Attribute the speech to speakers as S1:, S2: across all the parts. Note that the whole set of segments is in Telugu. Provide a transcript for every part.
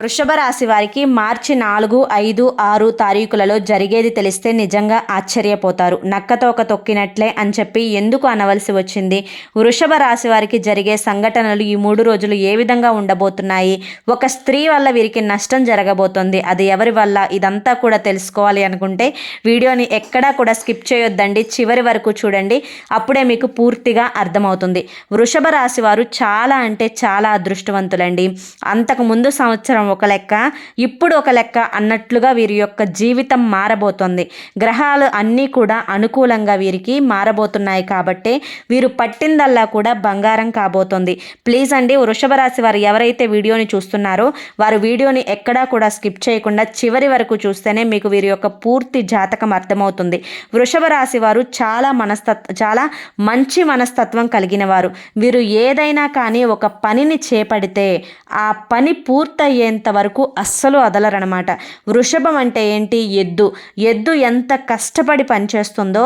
S1: వృషభ రాశి వారికి మార్చి నాలుగు ఐదు ఆరు తారీఖులలో జరిగేది తెలిస్తే నిజంగా ఆశ్చర్యపోతారు. నక్కతో ఒక తొక్కినట్లే అని చెప్పి ఎందుకు అనవలసి వచ్చింది? వృషభ రాశి వారికి జరిగే సంఘటనలు ఈ మూడు రోజులు ఏ విధంగా ఉండబోతున్నాయి? ఒక స్త్రీ వల్ల వీరికి నష్టం జరగబోతుంది. అది ఎవరి వల్ల? ఇదంతా కూడా తెలుసుకోవాలి అనుకుంటే వీడియోని ఎక్కడా కూడా స్కిప్ చేయొద్దండి. చివరి వరకు చూడండి. అప్పుడే మీకు పూర్తిగా అర్థమవుతుంది. వృషభ రాశి వారు చాలా అంటే చాలా అదృష్టవంతులండి. అంతకు ముందు సంవత్సరం ఒక లెక్క ఇప్పుడు ఒక లెక్క అన్నట్లుగా వీరి యొక్క జీవితం మారబోతోంది. గ్రహాలు అన్నీ కూడా అనుకూలంగా వీరికి మారబోతున్నాయి కాబట్టి వీరు పట్టిందల్లా కూడా బంగారం కాబోతోంది. ప్లీజ్ అండి వృషభ రాశి వారు ఎవరైతే వీడియోని చూస్తున్నారో వారు వీడియోని ఎక్కడా కూడా స్కిప్ చేయకుండా చివరి వరకు చూస్తేనే మీకు వీరి యొక్క పూర్తి జాతకం అర్థమవుతుంది. వృషభ రాశి వారు చాలా మనస్తత్వ చాలా మంచి మనస్తత్వం కలిగిన వారు. వీరు ఏదైనా కానీ ఒక పనిని చేపడితే ఆ పని అయ్యేంత వరకు అస్సలు వదలరనమాట వృషభం అంటే ఏంటి? ఎద్దు. ఎద్దు ఎంత కష్టపడి పనిచేస్తుందో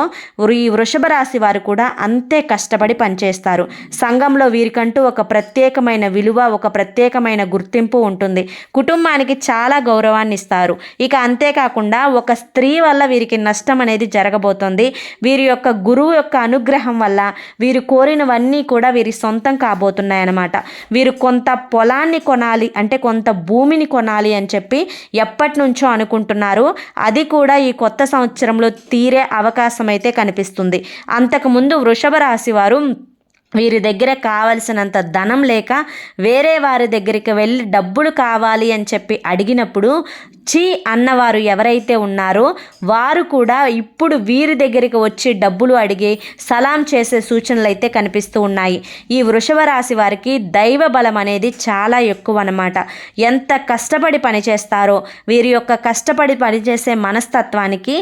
S1: ఈ వృషభ రాశి వారు కూడా అంతే కష్టపడి పనిచేస్తారు. సంఘంలో వీరికంటూ ఒక ప్రత్యేకమైన విలువ ఒక ప్రత్యేకమైన గుర్తింపు ఉంటుంది. కుటుంబానికి చాలా గౌరవాన్ని ఇస్తారు ఇక అంతేకాకుండా ఒక స్త్రీ వల్ల వీరికి నష్టం అనేది జరగబోతోంది. వీరి యొక్క గురువు యొక్క అనుగ్రహం వల్ల వీరు కోరినవన్నీ కూడా వీరి సొంతం కాబోతున్నాయన్నమాట. వీరు కొంత పొలాన్ని కొనాలి అంటే కొంత భూమిని కొనాలి అని చెప్పి ఎప్పటి నుంచో అనుకుంటున్నారు. అది కూడా ఈ కొత్త సంవత్సరంలో తీరే అవకాశం అయితే కనిపిస్తుంది అంతకుముందు వృషభ రాశి వారు వీరి దగ్గర కావలసినంత ధనం లేక వేరే వారి దగ్గరికి వెళ్ళి డబ్బులు కావాలి అని చెప్పి అడిగినప్పుడు చీ అన్నవారు ఎవరైతే ఉన్నారో వారు కూడా ఇప్పుడు వీరి దగ్గరికి వచ్చి డబ్బులు అడిగి సలాం చేసే సూచనలు అయితే కనిపిస్తూ ఉన్నాయి. ఈ వృషభ రాశి వారికి దైవ బలం అనేది చాలా ఎక్కువ అన్నమాట. ఎంత కష్టపడి పనిచేస్తారో వీరి యొక్క కష్టపడి పనిచేసే మనస్తత్వానికి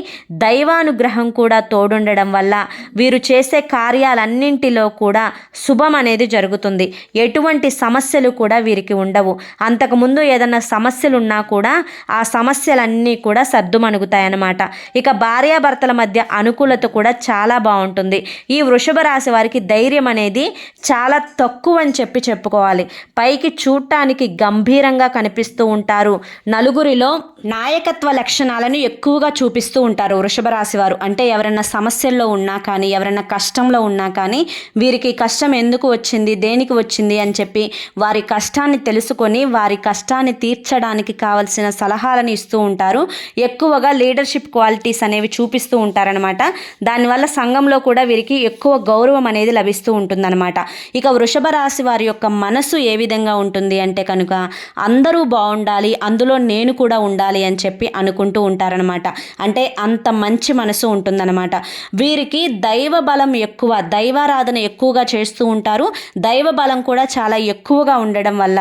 S1: దైవానుగ్రహం కూడా తోడుండడం వల్ల వీరు చేసే కార్యాలన్నింటిలో కూడా శుభం అనేది జరుగుతుంది. ఎటువంటి సమస్యలు కూడా వీరికి ఉండవు. అంతకుముందు ఏదైనా సమస్యలు ఉన్నా కూడా ఆ సమస్యలన్నీ కూడా సర్దుమణుగుతాయన్నమాట. ఇక భార్యాభర్తల మధ్య అనుకూలత కూడా చాలా బాగుంటుంది. ఈ వృషభ రాశి వారికి ధైర్యం అనేది చాలా తక్కువ అని చెప్పి చెప్పుకోవాలి. పైకి చూడటానికి గంభీరంగా కనిపిస్తూ ఉంటారు. నలుగురిలో నాయకత్వ లక్షణాలను ఎక్కువగా చూపిస్తూ ఉంటారు వృషభ రాశి వారు. అంటే ఎవరైనా సమస్యల్లో ఉన్నా కానీ ఎవరైనా కష్టంలో ఉన్నా కానీ వీరికి కష్టం ఎందుకు వచ్చింది? దేనికి వచ్చింది? అని చెప్పి వారి కష్టాన్ని తెలుసుకొని వారి కష్టాన్ని తీర్చడానికి కావలసిన సలహాలను ఇస్తూ ఉంటారు. ఎక్కువగా లీడర్షిప్ క్వాలిటీస్ అనేవి చూపిస్తూ ఉంటారనమాట దానివల్ల సంఘంలో కూడా వీరికి ఎక్కువ గౌరవం అనేది లభిస్తూ ఉంటుందన్నమాట. ఇక వృషభ రాశి వారి యొక్క మనసు ఏ విధంగా ఉంటుంది అంటే కనుక అందరూ బాగుండాలి అందులో నేను కూడా ఉండాలి అని చెప్పి అనుకుంటూ ఉంటారనమాట అంటే అంత మంచి మనసు ఉంటుందన్నమాట. వీరికి దైవ బలం ఎక్కువ దైవారాధన ఎక్కువగా చేస్తూ ఉంటారు. దైవ బలం కూడా చాలా ఎక్కువగా ఉండడం వల్ల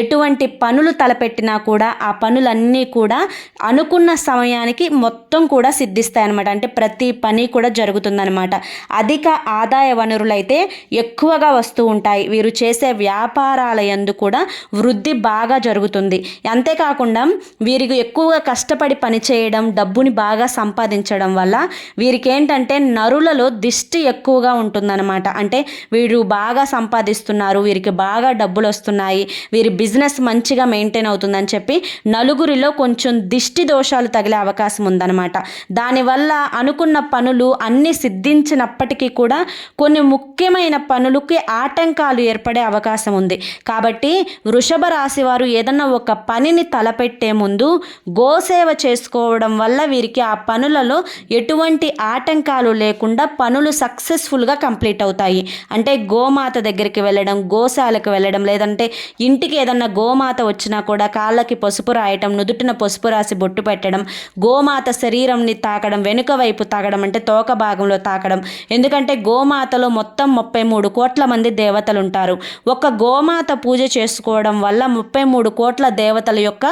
S1: ఎటువంటి పనులు తలపెట్టినా కూడా ఆ పనులన్నీ కూడా అనుకున్న సమయానికి మొత్తం కూడా సిద్ధిస్తాయి అనమాట అంటే ప్రతి పని కూడా జరుగుతుందనమాట అధిక ఆదాయ వనరులైతే ఎక్కువగా వస్తూ ఉంటాయి. వీరు చేసే వ్యాపారాల యందు కూడా వృద్ధి బాగా జరుగుతుంది. అంతేకాకుండా వీరికి ఎక్కువగా కష్టపడి పనిచేయడం డబ్బుని బాగా సంపాదించడం వల్ల వీరికి ఏంటంటే నరులలో దిష్టి ఎక్కువగా ఉంటుందన్నమాట. అంటే వీరు బాగా సంపాదిస్తున్నారు వీరికి బాగా డబ్బులు వస్తున్నాయి వీరి బిజినెస్ మంచిగా మెయింటైన్ అవుతుందని చెప్పి నలుగురిలో కొంచెం దిష్టి దోషాలు తగిలే అవకాశం ఉందన్నమాట. దానివల్ల అనుకున్న పనులు అన్ని సిద్ధించినప్పటికీ కూడా కొన్ని ముఖ్యమైన పనులకి ఆటంకాలు ఏర్పడే అవకాశం ఉంది. కాబట్టి వృషభ రాశి వారు ఏదన్నా ఒక పనిని తలపెట్టే ముందు గోసేవ చేసుకోవడం వల్ల వీరికి ఆ పనులలో ఎటువంటి ఆటంకాలు లేకుండా పనులు సక్సెస్ఫుల్గా కంప్లీట్ అవుతాయి. అంటే అంటే గోమాత దగ్గరికి వెళ్ళడం గోశాలకు వెళ్ళడం లేదంటే ఇంటికి ఏదన్నా గోమాత వచ్చినా కూడా కాళ్ళకి పసుపు రాయటం నుదుటిన పసుపు రాసి బొట్టు పెట్టడం గోమాత శరీరంని తాకడం వెనుక వైపు తాకడం అంటే తోక భాగంలో తాకడం. ఎందుకంటే గోమాతలో మొత్తం ముప్పై మూడు కోట్ల మంది దేవతలు ఉంటారు. ఒక గోమాత పూజ చేసుకోవడం వల్ల ముప్పై మూడు కోట్ల దేవతల యొక్క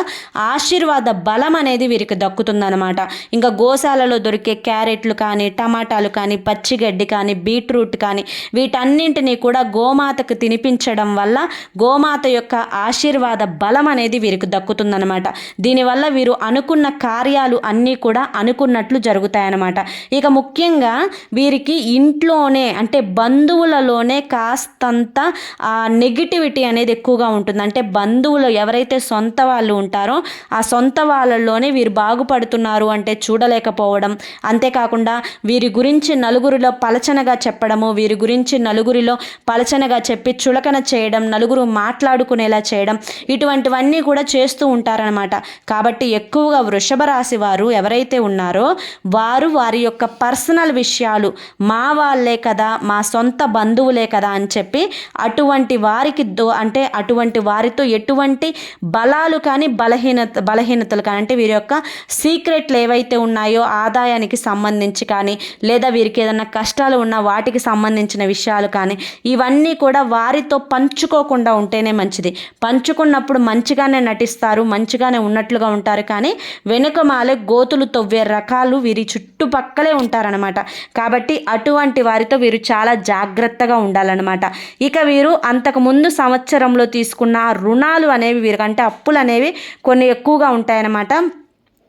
S1: ఆశీర్వాద బలం అనేది వీరికి దక్కుతుందన్నమాట. ఇంకా గోశాలలో దొరికే క్యారెట్లు కానీ టమాటాలు కానీ పచ్చిగడ్డి కానీ బీట్రూట్ కానీ వీటన్ని అన్నింటినీ కూడా గోమాతకు తినిపించడం వల్ల గోమాత యొక్క ఆశీర్వాద బలం అనేది వీరికి దక్కుతుందనమాట దీనివల్ల వీరు అనుకున్న కార్యాలు అన్నీ కూడా అనుకున్నట్లు జరుగుతాయన్నమాట. ఇక ముఖ్యంగా వీరికి ఇంట్లోనే అంటే బంధువులలోనే కాస్తంత నెగిటివిటీ అనేది ఎక్కువగా ఉంటుంది. అంటే బంధువులు ఎవరైతే సొంత వాళ్ళు ఉంటారో ఆ సొంత వాళ్ళలోనే వీరు బాగుపడుతున్నారు అంటే చూడలేకపోవడం. అంతేకాకుండా వీరి గురించి నలుగురిలో పలచనగా చెప్పడము వీరి గురించి నలుగురు నలుగురిలో పలచనగా చెప్పి చులకన చేయడం నలుగురు మాట్లాడుకునేలా చేయడం ఇటువంటివన్నీ కూడా చేస్తూ ఉంటారనమాట కాబట్టి ఎక్కువగా వృషభ రాశి వారు ఎవరైతే ఉన్నారో వారు వారి యొక్క పర్సనల్ విషయాలు మా వాళ్ళే కదా మా సొంత బంధువులే కదా అని చెప్పి అటువంటి వారికి దో అంటే అటువంటి వారితో ఎటువంటి బలాలు కానీ బలహీనత బలహీనతలు కానీ అంటే వీరి యొక్క సీక్రెట్లు ఏవైతే ఉన్నాయో ఆదాయానికి సంబంధించి కానీ లేదా వీరికి ఏదైనా కష్టాలు ఉన్న వాటికి సంబంధించిన విషయాలు కానీ ఇవన్నీ కూడా వారితో పంచుకోకుండా ఉంటేనే మంచిది. పంచుకున్నప్పుడు మంచిగానే నటిస్తారు మంచిగానే ఉన్నట్లుగా ఉంటారు కానీ వెనుక మాలే గోతులు తవ్వే రకాలు వీరి చుట్టుపక్కలే ఉంటారనమాట కాబట్టి అటువంటి వారితో వీరు చాలా జాగ్రత్తగా ఉండాలన్నమాట. ఇక వీరు అంతకుముందు సంవత్సరంలో తీసుకున్న రుణాలు అనేవి వీరికంటే అప్పులు అనేవి కొన్ని ఎక్కువగా ఉంటాయన్నమాట.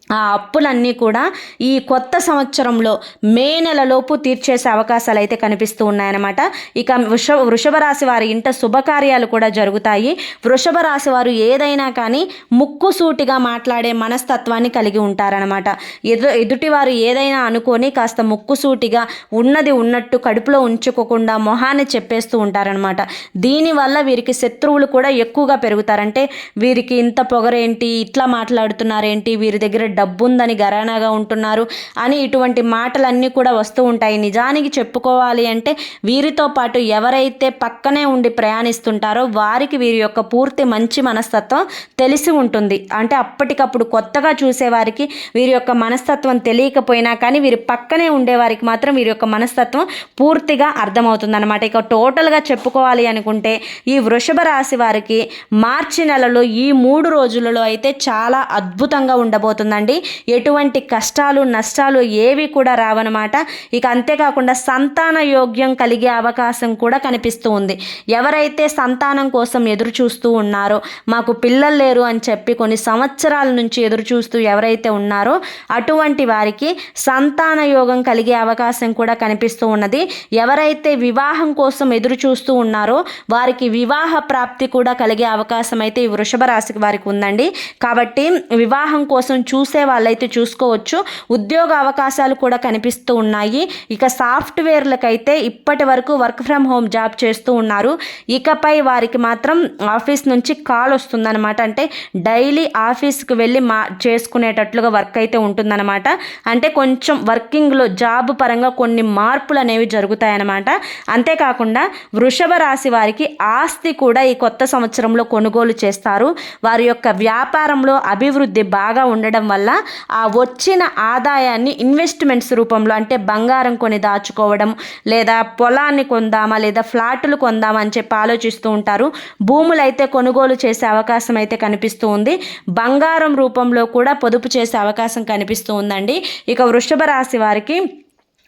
S1: ఆ అప్పులన్నీ కూడా ఈ కొత్త సంవత్సరంలో మే నెలలోపు తీర్చేసే అవకాశాలు అయితే కనిపిస్తూ ఉన్నాయన్నమాట. ఇక వృష వృషభ రాశి వారి ఇంట శుభకార్యాలు కూడా జరుగుతాయి. వృషభ రాశి వారు ఏదైనా కానీ ముక్కుసూటిగా మాట్లాడే మనస్తత్వాన్ని కలిగి ఉంటారనమాట ఎదు ఎదుటివారు ఏదైనా అనుకొని కాస్త ముక్కుసూటిగా ఉన్నది ఉన్నట్టు కడుపులో ఉంచుకోకుండా మొహాన్ని చెప్పేస్తూ ఉంటారనమాట దీనివల్ల వీరికి శత్రువులు కూడా ఎక్కువగా పెరుగుతారంటే వీరికి ఇంత పొగరేంటి ఇట్లా మాట్లాడుతున్నారేంటి వీరి దగ్గర డబ్బు ఉందని గరానాగా ఉంటున్నారు అని ఇటువంటి మాటలన్నీ కూడా వస్తూ ఉంటాయి. నిజానికి చెప్పుకోవాలి అంటే వీరితో పాటు ఎవరైతే పక్కనే ఉండి ప్రయాణిస్తుంటారో వారికి వీరి యొక్క పూర్తి మంచి మనస్తత్వం తెలిసి ఉంటుంది. అంటే అప్పటికప్పుడు కొత్తగా చూసేవారికి వీరి యొక్క మనస్తత్వం తెలియకపోయినా కానీ వీరి పక్కనే ఉండేవారికి మాత్రం వీరి యొక్క మనస్తత్వం పూర్తిగా అర్థమవుతుంది అనమాట ఇక టోటల్గా చెప్పుకోవాలి అనుకుంటే ఈ వృషభ రాశి వారికి మార్చి నెలలో ఈ మూడు రోజులలో అయితే చాలా అద్భుతంగా ఉండబోతుందండి. అండి ఎటువంటి కష్టాలు నష్టాలు ఏవి కూడా రావన్నమాట ఇక అంతేకాకుండా సంతాన యోగ్యం కలిగే అవకాశం కూడా కనిపిస్తూ ఉంది. ఎవరైతే సంతానం కోసం ఎదురు చూస్తూ ఉన్నారో మాకు పిల్లలు లేరు అని చెప్పి కొన్ని సంవత్సరాల నుంచి ఎదురు చూస్తూ ఎవరైతే ఉన్నారో అటువంటి వారికి సంతాన యోగం కలిగే అవకాశం కూడా కనిపిస్తూ ఉన్నది. ఎవరైతే వివాహం కోసం ఎదురు చూస్తూ ఉన్నారో వారికి వివాహ ప్రాప్తి కూడా కలిగే అవకాశం అయితే ఈ వృషభ రాశికి వారికి ఉందండి. కాబట్టి వివాహం కోసం చూసే రాసే వాళ్ళైతే చూసుకోవచ్చు. ఉద్యోగ అవకాశాలు కూడా కనిపిస్తూ ఉన్నాయి. ఇక సాఫ్ట్వేర్లకైతే ఇప్పటి వరకు వర్క్ ఫ్రమ్ హోమ్ జాబ్ చేస్తూ ఉన్నారు. ఇకపై వారికి మాత్రం ఆఫీస్ నుంచి కాల్ వస్తుందన్నమాట. అంటే డైలీ ఆఫీస్కి వెళ్ళి మా చేసుకునేటట్లుగా వర్క్ అయితే ఉంటుందన్నమాట. అంటే కొంచెం వర్కింగ్లో జాబ్ పరంగా కొన్ని మార్పులు అనేవి జరుగుతాయన్నమాట. అంతేకాకుండా వృషభ రాశి వారికి ఆస్తి కూడా ఈ కొత్త సంవత్సరంలో కొనుగోలు చేస్తారు. వారి యొక్క వ్యాపారంలో అభివృద్ధి బాగా ఉండడం వల్ల వల్ల ఆ వచ్చిన ఆదాయాన్ని ఇన్వెస్ట్మెంట్స్ రూపంలో అంటే బంగారం కొని దాచుకోవడం లేదా పొలాన్ని కొందామా లేదా ఫ్లాట్లు కొందామా అని చెప్పి ఆలోచిస్తూ ఉంటారు. భూములు అయితే కొనుగోలు చేసే అవకాశం అయితే కనిపిస్తూ ఉంది. బంగారం రూపంలో కూడా పొదుపు చేసే అవకాశం కనిపిస్తూ ఉందండి. ఇక వృషభ రాశి వారికి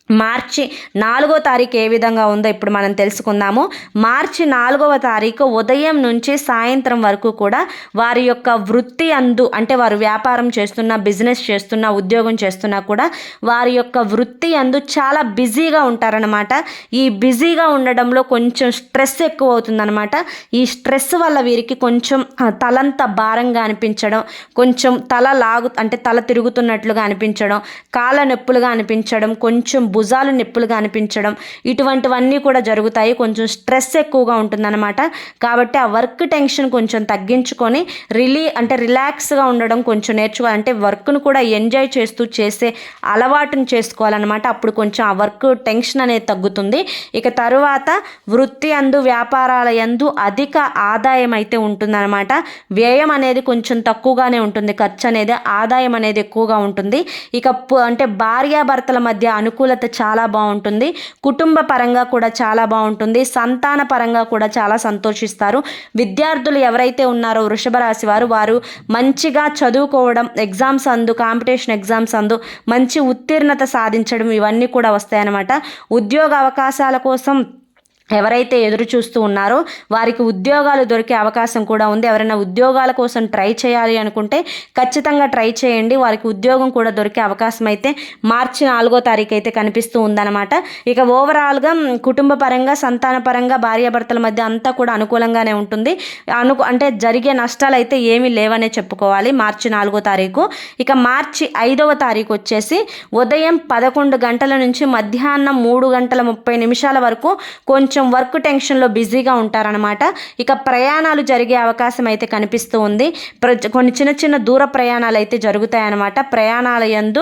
S1: మార్చి నాలుగో తారీఖు ఏ విధంగా ఉందో ఇప్పుడు మనం తెలుసుకుందాము. మార్చి నాలుగవ తారీఖు ఉదయం నుంచి సాయంత్రం వరకు కూడా వారి యొక్క వృత్తి అందు అంటే వారు వ్యాపారం చేస్తున్న బిజినెస్ చేస్తున్న ఉద్యోగం చేస్తున్నా కూడా వారి యొక్క వృత్తి అందు చాలా బిజీగా ఉంటారనమాట ఈ బిజీగా ఉండడంలో కొంచెం స్ట్రెస్ ఎక్కువ అవుతుందనమాట ఈ స్ట్రెస్ వల్ల వీరికి కొంచెం తలంత భారంగా అనిపించడం కొంచెం తల లాగు అంటే తల తిరుగుతున్నట్లుగా అనిపించడం కాళ్ళ నొప్పులుగా అనిపించడం కొంచెం భుజాలు నొప్పులుగా అనిపించడం ఇటువంటివన్నీ కూడా జరుగుతాయి. కొంచెం స్ట్రెస్ ఎక్కువగా ఉంటుందన్నమాట. కాబట్టి ఆ వర్క్ టెన్షన్ కొంచెం తగ్గించుకొని రిలీ అంటే రిలాక్స్గా ఉండడం కొంచెం నేర్చుకోవాలి. అంటే వర్క్ను కూడా ఎంజాయ్ చేస్తూ చేసే అలవాటును చేసుకోవాలన్నమాట. అప్పుడు కొంచెం ఆ వర్క్ టెన్షన్ అనేది తగ్గుతుంది. ఇక తరువాత వృత్తి అందు వ్యాపారాల ఎందు అధిక ఆదాయం అయితే ఉంటుందన్నమాట. వ్యయం అనేది కొంచెం తక్కువగానే ఉంటుంది. ఖర్చు అనేది ఆదాయం అనేది ఎక్కువగా ఉంటుంది. ఇక అంటే భార్యాభర్తల మధ్య అనుకూలత చాలా బాగుంటుంది. కుటుంబ పరంగా కూడా చాలా బాగుంటుంది. సంతాన పరంగా కూడా చాలా సంతోషిస్తారు. విద్యార్థులు ఎవరైతే ఉన్నారో వృషభ రాశి వారు వారు మంచిగా చదువుకోవడం ఎగ్జామ్స్ అందు కాంపిటీషన్ ఎగ్జామ్స్ అందు మంచి ఉత్తీర్ణత సాధించడం ఇవన్నీ కూడా వస్తాయన్నమాట. ఉద్యోగ అవకాశాల కోసం ఎవరైతే ఎదురు చూస్తూ ఉన్నారో వారికి ఉద్యోగాలు దొరికే అవకాశం కూడా ఉంది. ఎవరైనా ఉద్యోగాల కోసం ట్రై చేయాలి అనుకుంటే ఖచ్చితంగా ట్రై చేయండి. వారికి ఉద్యోగం కూడా దొరికే అవకాశం అయితే మార్చి నాలుగో తారీఖు అయితే కనిపిస్తూ ఉందన్నమాట. ఇక ఓవరాల్గా కుటుంబ పరంగా సంతాన పరంగా భార్యాభర్తల మధ్య అంతా కూడా అనుకూలంగానే ఉంటుంది. అను అంటే జరిగే నష్టాలు అయితే ఏమీ లేవనే చెప్పుకోవాలి మార్చి నాలుగో తారీఖు. ఇక మార్చి ఐదవ తారీఖు వచ్చేసి ఉదయం పదకొండు గంటల నుంచి మధ్యాహ్నం మూడు గంటల ముప్పై నిమిషాల వరకు కొంచెం కొంచెం వర్క్ టెన్షన్లో బిజీగా ఉంటారనమాట ఇక ప్రయాణాలు జరిగే అవకాశం అయితే కనిపిస్తూ ఉంది. కొన్ని చిన్న చిన్న దూర ప్రయాణాలు అయితే జరుగుతాయన్నమాట. ప్రయాణాల యందు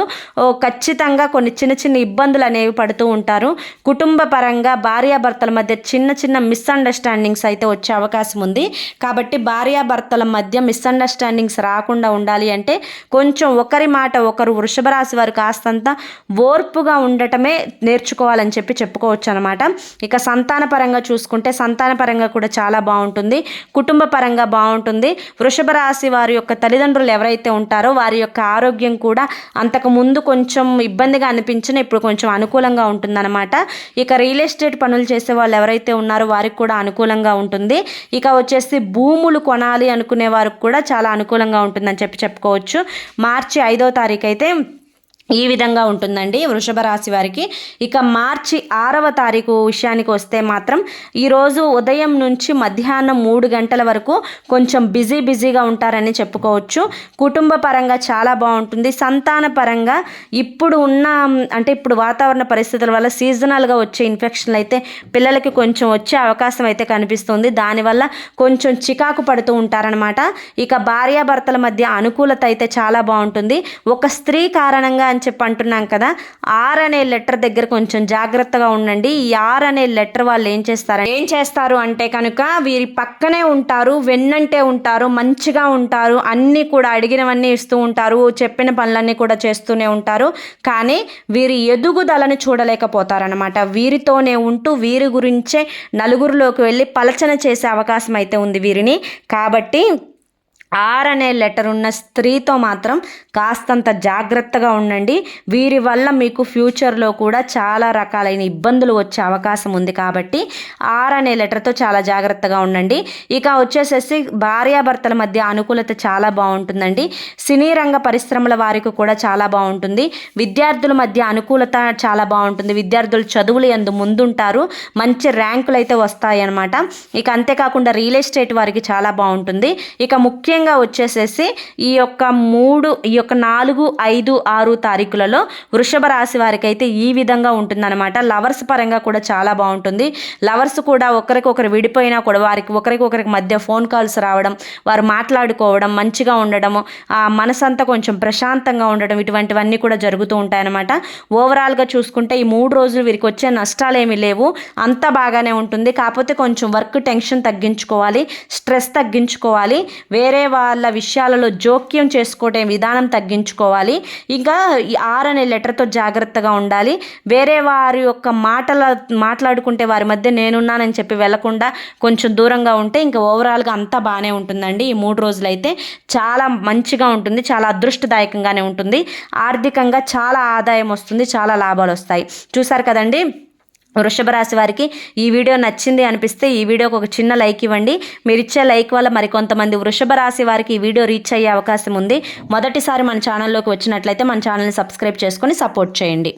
S1: ఖచ్చితంగా కొన్ని చిన్న చిన్న ఇబ్బందులు అనేవి పడుతూ ఉంటారు. కుటుంబ పరంగా భార్యాభర్తల మధ్య చిన్న చిన్న మిస్అండర్స్టాండింగ్స్ అయితే వచ్చే అవకాశం ఉంది. కాబట్టి భార్యాభర్తల మధ్య మిస్అండర్స్టాండింగ్స్ రాకుండా ఉండాలి అంటే కొంచెం ఒకరి మాట ఒకరు వృషభ రాశి వారు కాస్తంత ఓర్పుగా ఉండటమే నేర్చుకోవాలని చెప్పి చెప్పుకోవచ్చు అనమాట ఇక సంతాన పరంగా చూసుకుంటే సంతాన పరంగా కూడా చాలా బాగుంటుంది. కుటుంబ పరంగా బాగుంటుంది. వృషభ రాశి వారి యొక్క తల్లిదండ్రులు ఎవరైతే ఉంటారో వారి యొక్క ఆరోగ్యం కూడా అంతకు ముందు కొంచెం ఇబ్బందిగా అనిపించిన ఇప్పుడు కొంచెం అనుకూలంగా ఉంటుందన్నమాట. ఇక రియల్ ఎస్టేట్ పనులు చేసే వాళ్ళు ఎవరైతే ఉన్నారో వారికి కూడా అనుకూలంగా ఉంటుంది. ఇక వచ్చేసి భూములు కొనాలి అనుకునే వారికి కూడా చాలా అనుకూలంగా ఉంటుందని చెప్పి చెప్పుకోవచ్చు. మార్చి ఐదో తారీఖు అయితే ఈ విధంగా ఉంటుందండి వృషభ రాశి వారికి. ఇక మార్చి ఆరవ తారీఖు విషయానికి వస్తే మాత్రం ఈరోజు ఉదయం నుంచి మధ్యాహ్నం మూడు గంటల వరకు కొంచెం బిజీ బిజీగా ఉంటారని చెప్పుకోవచ్చు. కుటుంబ పరంగా చాలా బాగుంటుంది. సంతాన పరంగా ఇప్పుడు ఉన్న అంటే ఇప్పుడు వాతావరణ పరిస్థితుల వల్ల సీజనల్గా వచ్చే ఇన్ఫెక్షన్లు అయితే పిల్లలకి కొంచెం వచ్చే అవకాశం అయితే కనిపిస్తుంది. దానివల్ల కొంచెం చికాకు పడుతూ ఉంటారనమాట ఇక భార్యాభర్తల మధ్య అనుకూలత అయితే చాలా బాగుంటుంది. ఒక స్త్రీ కారణంగా అని చెప్పి అంటున్నాం కదా. ఆర్ అనే లెటర్ దగ్గర కొంచెం జాగ్రత్తగా ఉండండి. ఈ ఆర్ అనే లెటర్ వాళ్ళు ఏం చేస్తారు? ఏం చేస్తారు అంటే కనుక వీరి పక్కనే ఉంటారు వెన్నంటే ఉంటారు మంచిగా ఉంటారు అన్నీ కూడా అడిగినవన్నీ ఇస్తూ ఉంటారు చెప్పిన పనులన్నీ కూడా చేస్తూనే ఉంటారు. కానీ వీరి ఎదుగుదలను చూడలేకపోతారనమాట వీరితోనే ఉంటూ వీరి గురించే నలుగురిలోకి వెళ్ళి పలచన చేసే అవకాశం అయితే ఉంది వీరిని. కాబట్టి ఆర్ అనే లెటర్ ఉన్న స్త్రీతో మాత్రం కాస్తంత జాగ్రత్తగా ఉండండి. వీరి వల్ల మీకు ఫ్యూచర్లో కూడా చాలా రకాలైన ఇబ్బందులు వచ్చే అవకాశం ఉంది కాబట్టి ఆర్ అనే లెటర్తో చాలా జాగ్రత్తగా ఉండండి. ఇక వచ్చేసేసి భార్యాభర్తల మధ్య అనుకూలత చాలా బాగుంటుందండి. సినీ రంగ పరిశ్రమల వారికి కూడా చాలా బాగుంటుంది. విద్యార్థుల మధ్య అనుకూలత చాలా బాగుంటుంది. విద్యార్థులు చదువులు ఎందు ముందుంటారు. మంచి ర్యాంకులు అయితే వస్తాయన్నమాట. ఇక అంతేకాకుండా రియల్ ఎస్టేట్ వారికి చాలా బాగుంటుంది. ఇక ముఖ్య ముఖ్యంగా వచ్చేసేసి ఈ యొక్క మూడు ఈ యొక్క నాలుగు ఐదు ఆరు తారీఖులలో వృషభ రాశి వారికి అయితే ఈ విధంగా ఉంటుందన్నమాట. లవర్స్ పరంగా కూడా చాలా బాగుంటుంది. లవర్స్ కూడా ఒకరికొకరు విడిపోయినా కూడా వారికి ఒకరికొకరికి మధ్య ఫోన్ కాల్స్ రావడం వారు మాట్లాడుకోవడం మంచిగా ఉండడము ఆ మనసంతా కొంచెం ప్రశాంతంగా ఉండడం ఇటువంటివన్నీ కూడా జరుగుతూ ఉంటాయన్నమాట. ఓవరాల్గా చూసుకుంటే ఈ మూడు రోజులు వీరికి వచ్చే నష్టాలు ఏమీ లేవు. అంతా బాగానే ఉంటుంది. కాకపోతే కొంచెం వర్క్ టెన్షన్ తగ్గించుకోవాలి స్ట్రెస్ తగ్గించుకోవాలి. వేరే వాళ్ళ విషయాలలో జోక్యం చేసుకోవటం విధానం తగ్గించుకోవాలి. ఇంకా ఆర్ అనే లెటర్తో జాగ్రత్తగా ఉండాలి. వేరే వారి యొక్క మాటల మాట్లాడుకుంటే వారి మధ్య నేనున్నానని చెప్పి వెళ్ళకుండా కొంచెం దూరంగా ఉంటే ఇంకా ఓవరాల్గా అంతా బాగానే ఉంటుందండి. ఈ మూడు రోజులైతే చాలా మంచిగా ఉంటుంది. చాలా అదృష్టదాయకంగానే ఉంటుంది. ఆర్థికంగా చాలా ఆదాయం వస్తుంది. చాలా లాభాలు వస్తాయి. చూసారు కదండి? వృషభ రాశి వారికి ఈ వీడియో నచ్చింది అనిపిస్తే ఈ వీడియోకి ఒక చిన్న లైక్ ఇవ్వండి. మీరు ఇచ్చే లైక్ వల్ల మరికొంతమంది వృషభ రాశి వారికి ఈ వీడియో రీచ్ అయ్యే అవకాశం ఉంది. మొదటిసారి మన ఛానల్లోకి వచ్చినట్లయితే మన ఛానల్ని సబ్స్క్రైబ్ చేసుకొని సపోర్ట్ చేయండి.